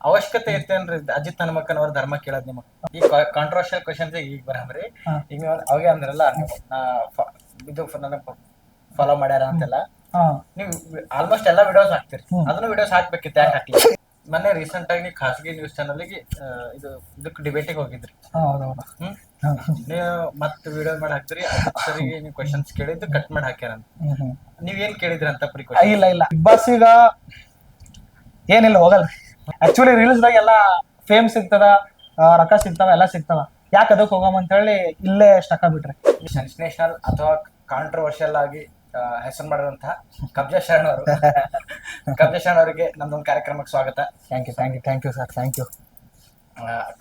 ಅವಶ್ಯಕತೆ ಇತ್ತೇನ್ರಿ? ಅಜಿತ್ ಹನುಮಕ್ಕನವ್ರ ಧರ್ಮ ಕೇಳೋದ್ ನಿಮಗ್. ಈ ಕಾಂಟ್ರವರ್ಷಿಯಲ್ ಕ್ವಶನ್ಸ್ ಈಗ ಬರಾಮ್ರಿ. ಈಗ ನೀವ್ ಅವಾಗೆ ಅಂದ್ರಲ್ಲ ನೀವು ನಾ ಫ- ಇದು ನನಗ್ ಫಾಲೋ ಮಾಡ್ಯಾರ ಅಂತೆಲ್ಲ. ನೀವು ಆಲ್ಮೋಸ್ಟ್ ಎಲ್ಲಾ ವಿಡಿಯೋಸ್ ಹಾಕ್ತಿರಿ. ಅದನ್ನು ವಿಡಿಯೋಸ್ ಹಾಕ್ಬೇಕಿತ್ತು ಯಾಕೆ ಹಾಕ್ಲಿ ಮೊನ್ನೆ ರೀಸೆಂಟ್ ಆಗಿ ನೀವು ಖಾಸಗಿ ನ್ಯೂಸ್ ಚಾನಲ್ಗೆ ಇದು ಇದಕ್ಕೆ ಡಿಬೇಟಿಗೆ ಹೋಗಿದ್ರಿ. ಹೌದೌದು ಹ್ಮ್. ನೀವು ಮತ್ತೆ ವಿಡಿಯೋ ಮಾಡಿ ಹಾಕ್ತಿರಿ ಸರಿಗೆ ನೀವು ಕ್ವಶನ್ಸ್ ಕೇಳಿದ್ದು ಕಟ್ ಮಾಡಿ ಹಾಕ್ಯಾರ ಅಂತ. ನೀವ್ ಏನ್ ಕೇಳಿದ್ರಿ ಅಂತ ಪ್ರಿ ಆ, ಇಲ್ಲ ಇಲ್ಲ. ಬಿಗ್ ಬಾಸ್ ಈಗ ಏನಿಲ್ಲ ಹೋಗಲ್ರಿ. ಆಕ್ಚುಲಿ ರೀಲ್ಸ್ ದಾಗ ಎಲ್ಲ ಫೇಮ್ ಸಿಗ್ತದ ರೊಕ್ಕ ಸಿಗ್ತಾವ ಎಲ್ಲ ಸಿಗ್ತಾವ. ಯಾಕೆ ಅದಕ್ಕೆ ಹೋಗಮ್ ಅಂತ ಹೇಳಿ ಇಲ್ಲೇ ಸ್ಟಕ್ ಆಗ್ಬಿಟ್ರೆ. ಸೆನ್ಸೇಷನಲ್ ಅಥವಾ ಕಾಂಟ್ರವರ್ಷಿಯಲ್ ಆಗಿ ಹೆಸರು ಮಾಡಿರುವಂತಹ ಕಬ್ಜಾ ಶರಣ್ ಅವರು. ಕಬ್ಜಾ ಶರಣ್ ಅವರಿಗೆ ನಮ್ದೊಂದು ಕಾರ್ಯಕ್ರಮಕ್ಕೆ ಸ್ವಾಗತ. Thank you thank you thank you sir thank you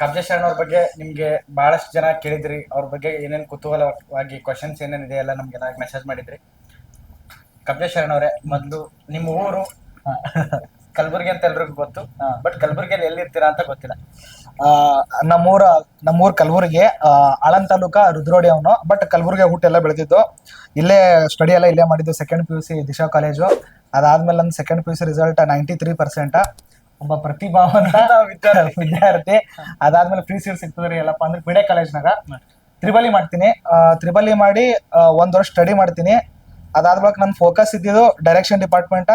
Kabzaa Sharan ಅವ್ರ ಬಗ್ಗೆ ನಿಮ್ಗೆ ಬಹಳಷ್ಟು ಜನ ಕೇಳಿದ್ರಿ. ಅವ್ರ ಬಗ್ಗೆ ಏನೇನು ಕುತೂಹಲವಾಗಿ ಕ್ವಶನ್ಸ್ ಏನೇನಿದೆ ಎಲ್ಲ ನಮ್ಗೆಲ್ಲ ಮೆಸೇಜ್ ಮಾಡಿದ್ರಿ. ಕಬ್ಜಾ ಶರಣ್ ಅವರೇ ಮೊದಲು ನಿಮ್ಮ ಊರು. ಕಲಬುರಗಿ ಅಂತ ಎಲ್ರಿಗೂ ಗೊತ್ತು. ಬಟ್ ಕಲಬುರಗಿಯಲ್ಲಿ ಎಲ್ಲಿರ್ತೀರಾ ಅಂತ ಗೊತ್ತಿಲ್ಲ. ನಮ್ಮೂರ ನಮ್ಮೂರ್ ಕಲಬುರ್ಗಿ ಆ, ಆಳಂದ್ ತಾಲೂಕ ರುದ್ರೋಡಿ ಅವನು. ಬಟ್ ಕಲಬುರ್ಗಿ ಹುಟ್ಟು ಎಲ್ಲ ಬೆಳೆದಿದ್ದು. ಇಲ್ಲೇ ಸ್ಟಡಿ ಎಲ್ಲ ಇಲ್ಲೇ ಮಾಡಿದ್ದು second P U C Disha college ಅದಾದ್ಮೇಲೆ ನನ್ನ second P U C result ninety three percent ಒಬ್ಬ ಪ್ರತಿಭಾವಂತ ವಿದ್ಯಾರ್ಥಿ. ಅದಾದ್ಮೇಲೆ ಫ್ರೀ ಸೀಟ್ ಸಿಗ್ತದ್ರಿ ಎಲ್ಲಪ್ಪ ಅಂದ್ರೆ ಬಿಡೆ ಕಾಲೇಜ್ನಾಗ ತ್ರಿಬಲಿ ಮಾಡ್ತೀನಿ. ತ್ರಿಬಲಿ ಮಾಡಿ ಒಂದು ಒಂದ್ ವರ್ಷ ಸ್ಟಡಿ ಮಾಡ್ತೀನಿ. ಅದಾದ್ಮೇಲೆ ನನ್ನ ಫೋಕಸ್ ಇದ್ದಿದ್ದು direction department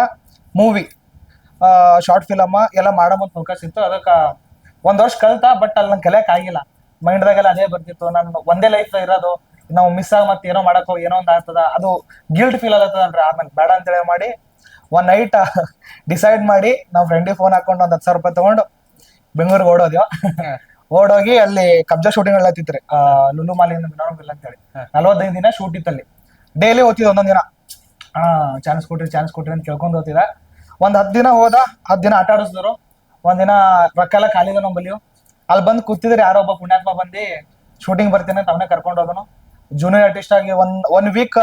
movie short film ಎಲ್ಲ ಮಾಡೋ ಅವಕಾಶ ಇತ್ತು ಅದಕ್ಕೆ ಒಂದ್ ವರ್ಷ ಕಲ್ತ ಬಟ್ ಅಲ್ಲಿ ನಂಗೆ ಕಲಿಯಕ್ ಆಗಿಲ್ಲ. ಮೈಂಡ್ದಾಗೆಲ್ಲ ಅದೇ ಬರ್ತಿತ್ತು. ನಾನು ಒಂದೇ ಲೈಫ್ ಇರೋದು ನಾವು ಮಿಸ್ ಆಗಿ ಮತ್ತೆ ಏನೋ ಮಾಡಕ್ ಹೋಗಿ ಏನೋ ಒಂದು ಆಗ್ತದ. ಅದು ಗಿಲ್ಟ್ ಫೀಲ್ ಆಗತ್ತದಲ್ರಿ ಆಮೇಲೆ ಬೇಡ ಅಂತೇಳಿ ಮಾಡಿ ಒಂದ್ ನೈಟ್ ಡಿಸೈಡ್ ಮಾಡಿ ನಾವು ಫ್ರೆಂಡಿಗೆ ಫೋನ್ ಹಾಕೊಂಡು ಒಂದ್ ಹತ್ತು ಸಾವಿರ ರೂಪಾಯಿ ತಗೊಂಡು ಬೆಂಗಳೂರಿಗೆ ಓಡೋದ್ಯೋ. ಓಡೋಗಿ ಅಲ್ಲಿ ಕಬ್ಜಾ ಶೂಟಿಂಗ್ ಹೇಳತ್ತಿತ್ರಿ ಲುಲು ಮಾಲಿಂದ ಬಿಲ್ ಅಂತೇಳಿ. ನಲ್ವತ್ತೈದು ದಿನ ಶೂಟ್ ಇತ್ತಲ್ಲಿ. ಡೈಲಿ ಓದ್ತಿದ್ದೆ ಒಂದೊಂದ್ ದಿನ. ಹಾ ಚಾನ್ಸ್ ಕೊಟ್ರಿ ಚಾನ್ಸ್ ಕೊಟ್ರಿ ಅಂತ ಕೇಳ್ಕೊಂಡು ಓದ್ತಿದ್ದ. ಒಂದ್ ಹತ್ತು ದಿನ ಹೋದ, ಹತ್ತು ದಿನ ಆಟ ಆಡಿಸಿದ್ರು. ಒಂದಿನ ರೊಕ್ಕ ಎಲ್ಲ ಖಾಲಿ ನಮ್ಮ ಬಲಿಯು ಅಲ್ಲಿ ಬಂದು ಕೂತಿದ್ರೆ ಯಾರೋ ಒಬ್ಬ ಪುಣ್ಯಾತ್ಮ ಬಂದು ಶೂಟಿಂಗ್ ಬರ್ತೀನಿ ಅಂತ ಅವನೇ ಕರ್ಕೊಂಡು ಹೋದನು. ಜೂನಿಯರ್ ಆರ್ಟಿಸ್ಟ್ ಆಗಿ one one week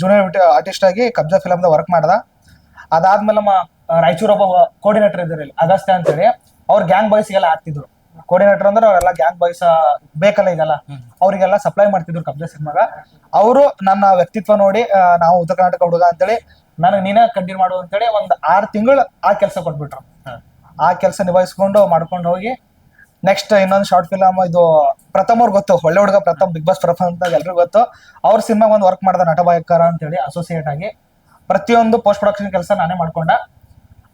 junior artist ಆಗಿ ಕಬ್ಜಾ ಫಿಲಮ್ದ ವರ್ಕ್ ಮಾಡ್ದ. ಅದಾದ್ಮೇಲೆ ನಮ್ಮ ರಾಯಚೂರ್ ಒಬ್ಬ ಕೋರ್ಡಿನೇಟರ್ ಇದ್ರಿ ಅಗಸ್ತ್ಯ ಅಂತೇಳಿ. ಅವ್ರ ಗ್ಯಾಂಗ್ ಬಾಯ್ಸ್ಗೆಲ್ಲ ಆಗ್ತಿದ್ರು ಕೋರ್ಡಿನೇಟರ್ ಅಂದ್ರೆ ಅವರೆಲ್ಲ ಗ್ಯಾಂಗ್ ಬಾಯ್ಸ್ ಬೇಕಲ್ಲ ಈಗಲ್ಲ. ಅವರಿಗೆಲ್ಲ ಸಪ್ಲೈ ಮಾಡ್ತಿದ್ರು ಕಬ್ಜಾ ಸಿನಿಮಾಗ ಅವರು ನನ್ನ ವ್ಯಕ್ತಿತ್ವ ನೋಡಿ ನಾವು ಉತ್ತರ ಕರ್ನಾಟಕ ಹುಡುಗ ಅಂತೇಳಿ ನನಗೆ ನೀನ ಕಂಟಿನ್ಯೂ ಮಾಡು ಅಂತೇಳಿ ಒಂದು ಆರು ತಿಂಗಳು ಆ ಕೆಲಸ ಕೊಟ್ಬಿಟ್ರು. ಆ ಕೆಲಸ ನಿಭಾಯಿಸ್ಕೊಂಡು ಮಾಡ್ಕೊಂಡು ಹೋಗಿ ನೆಕ್ಸ್ಟ್ ಇನ್ನೊಂದು ಶಾರ್ಟ್ ಫಿಲಮ್ ಇದು ಪ್ರಥಮ್ ಅವ್ರಿಗೆ ಗೊತ್ತು ಒಳ್ಳೆ ಹುಡುಗ ಪ್ರಥಮ್ ಬಿಗ್ ಬಾಸ್ ಪ್ರಥಮ್ ಅಂತ ಎಲ್ರಿಗೂ ಗೊತ್ತು. ಅವ್ರ ಸಿನಿಮಾ ಒಂದು ವರ್ಕ್ ಮಾಡ್ದ ನಟಭಾಯಕರ ಅಂತೇಳಿ ಅಸೋಸಿಯೇಟ್ ಆಗಿ. ಪ್ರತಿಯೊಂದು ಪೋಸ್ಟ್ ಪ್ರೊಡಕ್ಷನ್ ಕೆಲಸ ನಾನೇ ಮಾಡ್ಕೊಂಡ.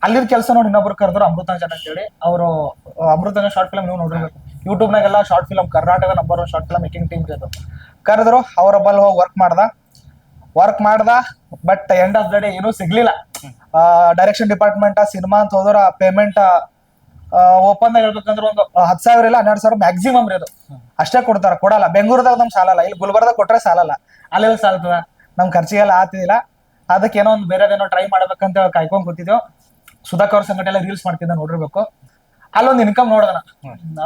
ಅಲ್ಲಿನ ಕೆಲಸ ನೋಡಿ ಇನ್ನೊಬ್ರು ಕರೆದ್ರು ಅಮೃತಾಂಜನ್ ಅಂತೇಳಿ. ಅವರು ಅಮೃತಾಂಜನ್ ಶಾರ್ಟ್ ಫಿಲಮ್ ನೀವು ನೋಡಿರ್ಬೇಕು ಯೂಟ್ಯೂಬ್ನಾಗೆಲ್ಲ short film Karnataka number one short film making team ಇದು ಕರೆದ್ರು ಅವರ ಬಲ್ ಹೋಗಿ ವರ್ಕ್ ಮಾಡ್ದ. ವರ್ಕ್ ಮಾಡ್ದ but end of the day ಏನೂ ಸಿಗ್ಲಿಲ್ಲ. ಡೈರೆಕ್ಷನ್ ಡಿಪಾರ್ಟ್ಮೆಂಟ್ ಸಿನಿಮಾ ಅಂತ ಹೋದ್ರ ಪೇಮೆಂಟ್ ಓಪನ್ ಹೇಳ್ಬೇಕಂದ್ರೆ ಒಂದು ಹತ್ತು ಸಾವಿರ ಇಲ್ಲ ಹನ್ನೆರಡು ಸಾವಿರ ಮ್ಯಾಕ್ಸಿಮಮ್ ರೀ ಅದು. ಅಷ್ಟೇ ಕೊಡ್ತಾರ. ಕೊಡಲ್ಲ. ಬೆಂಗಳೂರದಾಗ ನಮ್ಗೆ ಸಾಲಲ್ಲ. ಇಲ್ಲಿ ಗುಲ್ಬರ್ದಾಗ ಕೊಟ್ರೆ ಸಾಲಲ್ಲ. ಅಲ್ಲೆಲ್ಲ ಸಾಲ್ತದ ನಮ್ ಖರ್ಚಿಗೆಲ್ಲ ಆತಿಲ್ಲ ಅದಕ್ಕೆ ಏನೋ ಒಂದು ಬೇರೆದೇನೋ ಟ್ರೈ ಮಾಡ್ಬೇಕಂತ ಕಾಯ್ಕೊಂಡ್ ಕೂತಿದ್ದೆವು ಸುಧಾಕರ್ ಸಂಗಟ ಎಲ್ಲ ರೀಲ್ಸ್ ಮಾಡ್ತಿದ್ದ ನೋಡಿರ್ಬೇಕು. ಅಲ್ಲೊಂದು ಇನ್ಕಮ್ ನೋಡ್ದನ